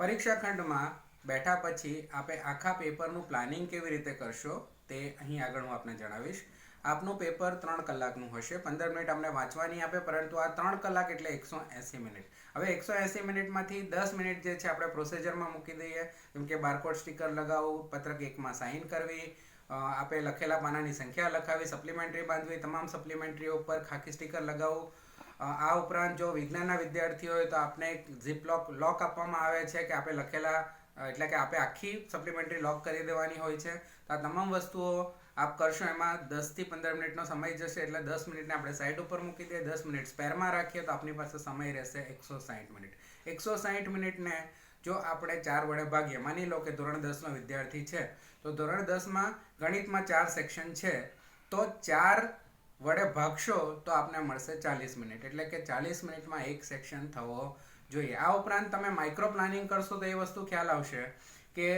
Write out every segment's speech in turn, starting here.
પરીક્ષા ખંડમાં બેઠા પછી આપે આખા પેપરનું પ્લાનિંગ કેવી રીતે કરશો તે અહીં આગળ હું આપને જણાવીશ. આપનું પેપર ત્રણ કલાકનું હશે, પંદર મિનિટ અમને વાંચવાની આપે, પરંતુ આ ત્રણ કલાક એટલે એકસો એંસી મિનિટ. હવે એકસો એંસી મિનિટમાંથી દસ મિનિટ જે છે આપણે પ્રોસીજરમાં મૂકી દઈએ, જેમ કે બારકોડ સ્ટીકર લગાવવું, પત્રક એકમાં સાઇન કરવી આપે લખેલા પાનાની સંખ્યા લખાવી, સપ્લિમેન્ટરી બાંધવી, તમામ સપ્લિમેન્ટરીઓ ઉપર ખાકી સ્ટીકર લગાવવું આ ઉપરાંત જો વિજ્ઞાનના વિદ્યાર્થીઓ હોય તો આપને એક ઝીપ લોક લોક આપવામાં આવે છે કે આપણે લખેલા એટલે કે આપણે આખી સપ્લિમેન્ટરી લોક કરી દેવાની હોય છે. તો આ તમામ વસ્તુઓ આપ કરશો, એમાં દસથી પંદર મિનિટનો સમય જશે, એટલે દસ મિનિટને આપણે સાઈડ ઉપર મૂકી દઈએ, દસ મિનિટ સ્પેરમાં રાખીએ તો આપની પાસે સમય રહેશે એકસો સાઠ મિનિટ. એકસો સાહીઠ મિનિટને જો આપણે ચાર વડે ભાગીએ, માની લો કે ધોરણ દસનો વિદ્યાર્થી છે, તો ધોરણ દસમાં ગણિતમાં ચાર સેક્શન છે, તો ચાર વડે ભાગશો તો આપને મળશે ચાલીસ મિનિટ. એટલે કે ચાલીસ મિનિટમાં એક સેક્શન થવો જોઈએ. આ ઉપરાંત તમે માઇક્રો પ્લાનિંગ કરશો તો એ વસ્તુ ખ્યાલ આવશે કે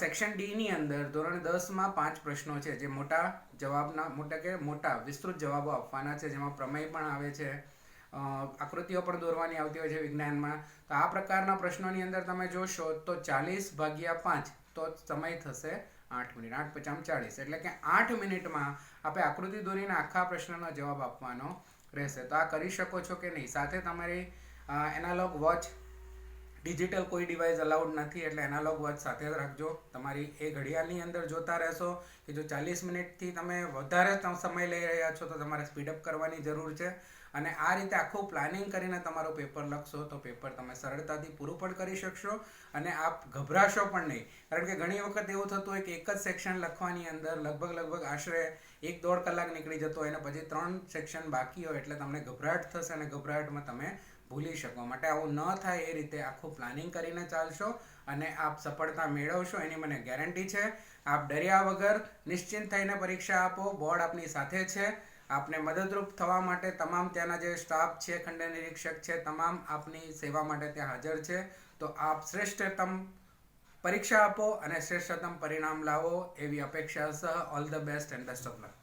સેક્શન ડીની અંદર ધોરણ દસમાં પાંચ પ્રશ્નો છે જે મોટા જવાબના, મોટા કે મોટા વિસ્તૃત જવાબો આપવાના છે. જેમાં પ્રમેય પણ આવે છે આકૃતિઓ પણ દોરવાની આવતી હોય છે વિજ્ઞાનમાં. તો આ પ્રકારના પ્રશ્નોની અંદર તમે જોશો તો ચાલીસ ભાગ્યા પાંચ તો સમય થશે આઠ મિનિટ. આઠ પચામ ચાળીસ એટલે કે આઠ મિનિટમાં આપણે આકૃતિ દોરીને આખા પ્રશ્નનો જવાબ આપવાનો રહેશે. તો આ કરી શકો છો કે નહીં? સાથે તમારી એનાલોગ વોચ ડિજિટલ કોઈ ડિવાઇસ અલાઉડ નથી, એટલે એનાલોગ વોચ સાથે જ રાખજો. તમારી એ ઘડિયાળની અંદર જોતા રહેશો કે જો ચાલીસ મિનિટથી તમે વધારે સમય લઈ રહ્યા છો તો તમારે સ્પીડઅપ કરવાની જરૂર છે. અને આ રીતે આખું પ્લાનિંગ કરીને તમારું પેપર લખશો તો પેપર તમે સરળતાથી પૂરું પણ કરી શકશો અને આપ ગભરાશો પણ નહીં. કારણ કે ઘણી વખત એવું થતું હોય કે એક જ સેક્શન લખવાની અંદર લગભગ લગભગ આશરે એક દોઢ કલાક નીકળી જતો હોય અને પછી ત્રણ સેક્શન બાકી હોય એટલે તમને ગભરાટ થશે અને ગભરાટમાં તમે ભૂલી શકો. માટે આવું ન થાય એ રીતે આખું પ્લાનિંગ કરીને ચાલશો અને આપ સફળતા મેળવશો એની મને ગેરંટી છે. આપ ડર્યા વગર નિશ્ચિંત થઈને પરીક્ષા આપો. બોર્ડ આપની સાથે છે. આપને મદદરૂપ થવા માટે તમામ ત્યાંના જે સ્ટાફ છે ખંડ નિરીક્ષક છે, તમામ આપની સેવા માટે ત્યાં હાજર છે. તો આપ શ્રેષ્ઠતમ પરીક્ષા આપો અને શ્રેષ્ઠતમ પરિણામ લાવો એવી અપેક્ષા સહ. All the best and best of luck